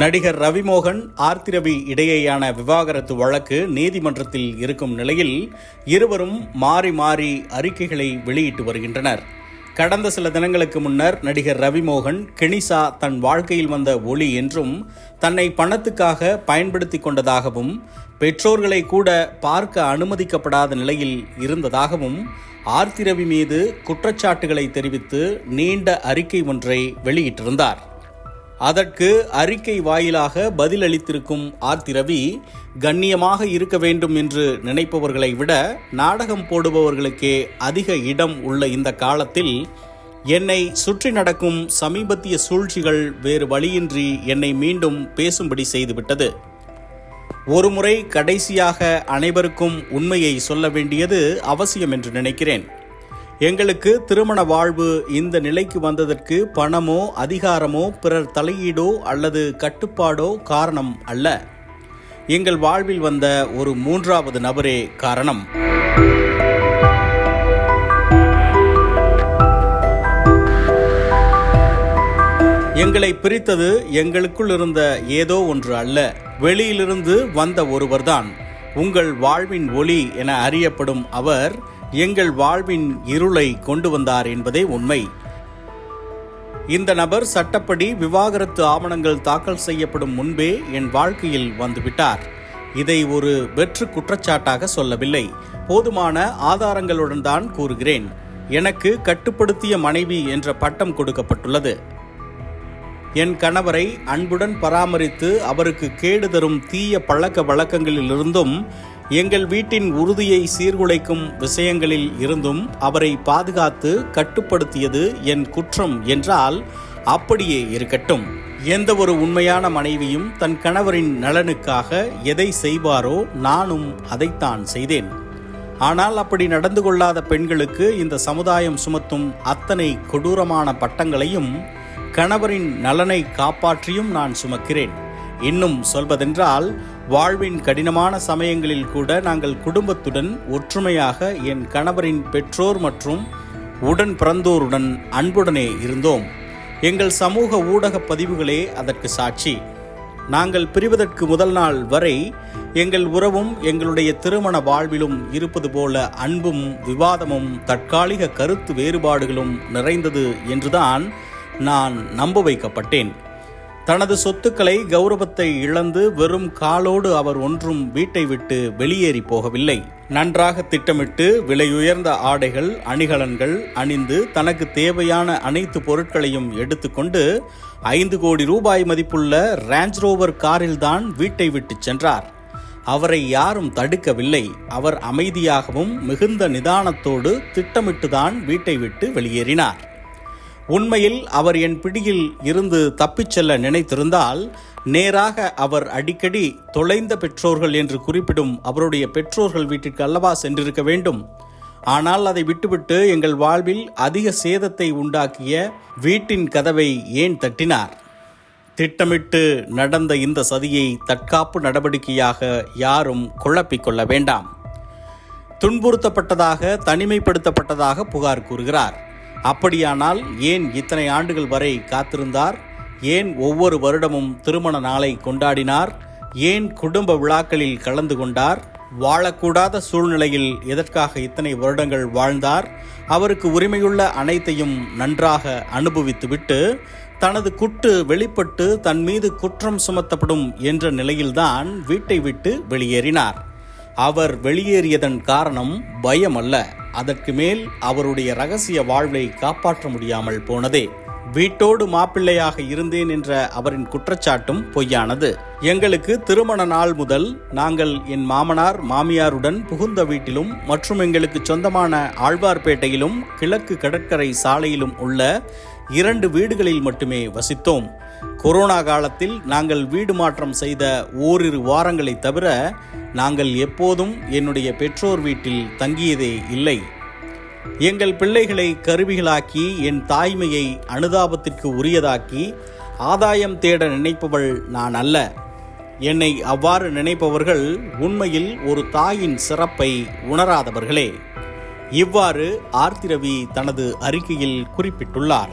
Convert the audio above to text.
நடிகர் ரவிமோகன் ஆர்த்திரவி இடையேயான விவாகரத்து வழக்கு நீதிமன்றத்தில் இருக்கும் நிலையில் இருவரும் மாறி மாறி அறிக்கைகளை வெளியிட்டு வருகின்றனர். கடந்த சில தினங்களுக்கு முன்னர் நடிகர் ரவிமோகன் கெனிசா தன் வாழ்க்கையில் வந்த ஒளி என்றும் தன்னை பணத்துக்காக பயன்படுத்தி கொண்டதாகவும் பெற்றோர்களை கூட பார்க்க அனுமதிக்கப்படாத நிலையில் இருந்ததாகவும் ஆர்த்திரவி மீது குற்றச்சாட்டுகளை தெரிவித்து நீண்ட அறிக்கை ஒன்றை வெளியிட்டிருந்தார். அதற்கு அறிக்கை வாயிலாக பதிலளித்திருக்கும் ஆத்திரவி கண்ணியமாக இருக்க வேண்டும் என்று நினைப்பவர்களை விட நாடகம் போடுபவர்களுக்கே அதிக இடம் உள்ள இந்த காலத்தில் என்னை சுற்றி நடக்கும் சமீபத்திய சூழ்ச்சிகள் வேறு வழியின்றி என்னை மீண்டும் பேசும்படி செய்துவிட்டது. ஒருமுறை கடைசியாக அனைவருக்கும் உண்மையை சொல்ல வேண்டியது அவசியம் என்று நினைக்கிறேன். எங்களுக்கு திருமண வாழ்வு இந்த நிலைக்கு வந்ததற்கு பணமோ அதிகாரமோ பிறர் தலையீடோ அல்லது கட்டுப்பாடோ காரணம் அல்ல. எங்கள் வாழ்வில் வந்த ஒரு மூன்றாவது நபரே காரணம். எங்களை பிரித்தது எங்களுக்குள் இருந்த ஏதோ ஒன்று அல்ல. வெளியிலிருந்து வந்த ஒருவர்தான். உங்கள் வாழ்வின் ஒளி என அறியப்படும் அவர் எங்கள் வாழ்வின் இருளை கொண்டு வந்தார் என்பதே உண்மை. இந்த நபர் சட்டப்படி விவாகரத்து ஆவணங்கள் தாக்கல் செய்யப்படும் முன்பே என் வாழ்க்கையில் வந்துவிட்டார். இதை ஒரு வெற்று குற்றச்சாட்டாக சொல்லவில்லை. போதுமான ஆதாரங்களுடன் தான் கூறுகிறேன். எனக்கு கட்டுப்படுத்திய மனைவி என்ற பட்டம் கொடுக்கப்பட்டுள்ளது. என் கணவரை அன்புடன் பராமரித்து அவருக்கு கேடு தரும் தீய பழக்க வழக்கங்களிலிருந்தும் எங்கள் வீட்டின் உறுதியை சீர்குலைக்கும் விஷயங்களில் இருந்தும் அவரை பாதுகாத்து கட்டுப்படுத்தியது என் குற்றம் என்றால் அப்படியே இருக்கட்டும். எந்த ஒரு உண்மையான மனைவியும் தன் கணவரின் நலனுக்காக எதை செய்வாரோ நானும் அதைத்தான் செய்தேன். ஆனால் அப்படி நடந்து கொள்ளாத பெண்களுக்கு இந்த சமுதாயம் சுமத்தும் அத்தனை கொடூரமான பட்டங்களையும் கணவரின் நலனை காப்பாற்றியும் நான் சுமக்கிறேன். இன்னும் சொல்வதென்றால் வாழ்வின் கடினமான சமயங்களில் கூட நாங்கள் குடும்பத்துடன் ஒற்றுமையாக என் கணவரின் பெற்றோர் மற்றும் உடன் பிறந்தோருடன் அன்புடனே இருந்தோம். எங்கள் சமூக ஊடக பதிவுகளே அதற்கு சாட்சி. நாங்கள் பிரிவதற்கு முதல் நாள் வரை எங்கள் உறவும் எங்களுடைய திருமண வாழ்விலும் இருப்பது போல அன்பும் விவாதமும் தற்காலிக கருத்து வேறுபாடுகளும் நிறைந்தது என்றுதான் நான் நம்ப வைக்கப்பட்டேன். தனது சொத்துக்களை கௌரவத்தை இழந்து வெறும் காலோடு அவர் ஒன்றும் வீட்டை விட்டு வெளியேறி போகவில்லை. நன்றாக திட்டமிட்டு விலையுயர்ந்த ஆடைகள் அணிகலன்கள் அணிந்து தனக்கு தேவையான அனைத்து பொருட்களையும் எடுத்துக்கொண்டு ஐந்து கோடி ரூபாய் மதிப்புள்ள ரேஞ்ச் ரோவர் காரில்தான் வீட்டை விட்டு சென்றார். அவரை யாரும் தடுக்கவில்லை. அவர் அமைதியாகவும் மிகுந்த நிதானத்தோடு திட்டமிட்டுதான் வீட்டை விட்டு வெளியேறினார். உண்மையில் அவர் என் பிடியில் இருந்து தப்பிச் செல்ல நினைத்திருந்தால் நேராக அவர் அடிக்கடி தொலைந்த பெற்றோர்கள் என்று குறிப்பிடும் அவருடைய பெற்றோர்கள் வீட்டிற்கு அல்லவா சென்றிருக்க வேண்டும். ஆனால் அதை விட்டுவிட்டு எங்கள் வாழ்வில் அதிக சேதத்தை உண்டாக்கிய வீட்டின் கதவை ஏன் தட்டினார்? திட்டமிட்டு நடந்த இந்த சதியை தற்காப்பு நடவடிக்கையாக யாரும் குழப்பிக்கொள்ள வேண்டாம். துன்புறுத்தப்பட்டதாக தனிமைப்படுத்தப்பட்டதாக புகார் கூறுகிறார். அப்படியானால் ஏன் இத்தனை ஆண்டுகள் வரை காத்திருந்தார்? ஏன் ஒவ்வொரு வருடமும் திருமண நாளை கொண்டாடினார்? ஏன் குடும்ப விழாக்களில் கலந்து கொண்டார்? வாழக்கூடாத சூழ்நிலையில் எதற்காக இத்தனை வருடங்கள் வாழ்ந்தார்? அவருக்கு உரிமையுள்ள அனைத்தையும் நன்றாக அனுபவித்துவிட்டு தனது குட்டு வெளிப்பட்டு தன் மீது குற்றம் சுமத்தப்படும் என்ற நிலையில்தான் வீட்டை விட்டு வெளியேறினார். அவர் வெளியேறியதன் காரணம் பயம் அல்ல அதற்கு மேல் அவருடைய ரகசிய வாழ்வை காப்பாற்ற முடியாமல் போனதே. வீட்டோடு மாப்பிள்ளையாக இருந்தேன் என்ற அவரின் குற்றச்சாட்டும் பொய்யானது. எங்களுக்கு திருமண நாள் முதல் நாங்கள் என் மாமனார் மாமியாருடன் புகுந்த வீட்டிலும் மற்றும் எங்களுக்கு சொந்தமான ஆழ்வார்பேட்டையிலும் கிழக்கு கடற்கரை சாலையிலும் உள்ள இரண்டு வீடுகளில் மட்டுமே வசித்தோம். கொரோனா காலத்தில் நாங்கள் வீடு மாற்றம் செய்த ஓரிரு வாரங்களை தவிர நாங்கள் எப்போதும் என்னுடைய பெற்றோர் வீட்டில் தங்கியதே இல்லை. எங்கள் பிள்ளைகளை கருவிகளாக்கி என் தாய்மையை அனுதாபத்திற்கு உரியதாக்கி ஆதாயம் தேட நினைப்பவள் நான் அல்ல. என்னை அவ்வாறு நினைப்பவர்கள் உண்மையில் ஒரு தாயின் சிறப்பை உணராதவர்களே. இவ்வாறு ஆர்த்திரவி தனது அறிக்கையில் குறிப்பிட்டுள்ளார்.